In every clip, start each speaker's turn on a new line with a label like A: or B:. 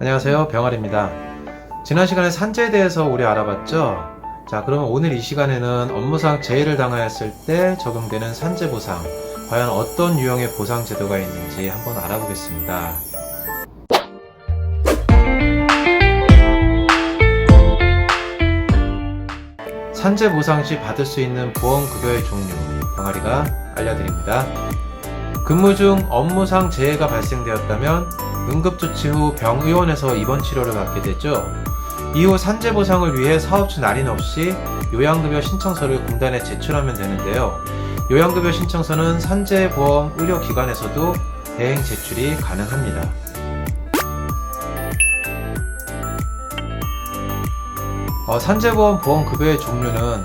A: 안녕하세요. 병아리입니다. 지난 시간에 산재에 대해서 우리 알아봤죠? 자, 그러면 오늘 이 시간에는 업무상 재해를 당하였을 때 적용되는 산재 보상, 과연 어떤 유형의 보상 제도가 있는지 한번 알아보겠습니다. 산재 보상 시 받을 수 있는 보험급여의 종류, 병아리가 알려드립니다. 근무 중 업무상 재해가 발생되었다면 응급조치 후 병의원에서 입원 치료를 받게 되죠. 이후 산재 보상을 위해 사업주 날인 없이 요양급여 신청서를 공단에 제출하면 되는데요. 요양급여 신청서는 산재보험 의료기관에서도 대행 제출이 가능합니다. 어, 산재보험 보험급여의 종류는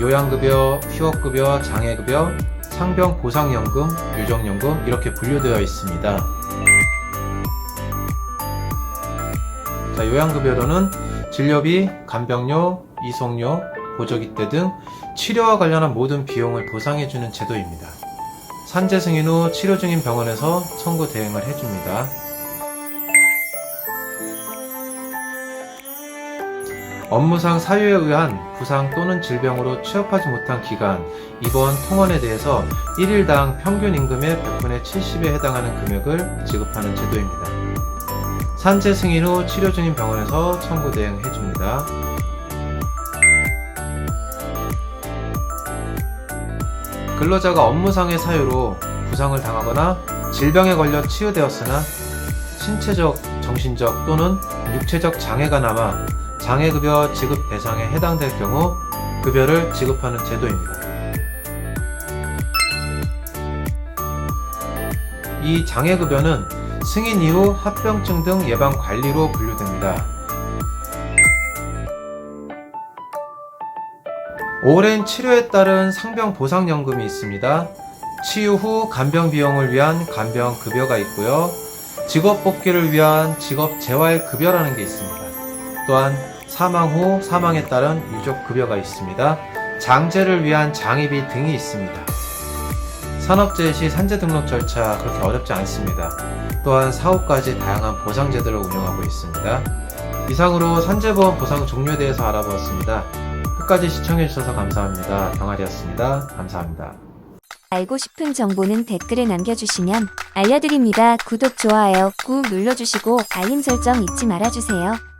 A: 요양급여, 휴업급여, 장애급여, 상병보상연금, 유정연금 이렇게 분류되어 있습니다. 자, 요양급여로는 진료비, 간병료, 이송료, 보조기대 등 치료와 관련한 모든 비용을 보상해주는 제도입니다. 산재 승인 후 치료 중인 병원에서 청구 대행을 해줍니다. 업무상 사유에 의한 부상 또는 질병으로 취업하지 못한 기간, 입원, 통원에 대해서 1일당 평균 임금의 100분의 70에 해당하는 금액을 지급하는 제도입니다. 산재 승인 후 치료 중인 병원에서 청구 대행 해 줍니다. 근로자가 업무상의 사유로 부상을 당하거나 질병에 걸려 치유되었으나 신체적, 정신적 또는 육체적 장애가 남아 장애급여 지급 대상에 해당될 경우 급여를 지급하는 제도입니다. 이 장애급여는 승인 이후 합병증 등 예방 관리로 분류됩니다. 오랜 치료에 따른 상병 보상연금이 있습니다. 치유 후 간병 비용을 위한 간병 급여가 있고요. 직업 복귀를 위한 직업 재활 급여라는 게 있습니다. 또한 사망 후 사망에 따른 유족 급여가 있습니다. 장제를 위한 장의비 등이 있습니다. 산업재해 시 산재 등록 절차 그렇게 어렵지 않습니다. 또한 사후까지 다양한 보상 제도를 운영하고 있습니다. 이상으로 산재보험 보상 종류에 대해서 알아보았습니다. 끝까지 시청해주셔서 감사합니다. 병아리였습니다. 감사합니다.
B: 알고 싶은 정보는 댓글에 남겨주시면 알려드립니다. 구독, 좋아요 꾹 눌러주시고 알림 설정 잊지 말아주세요.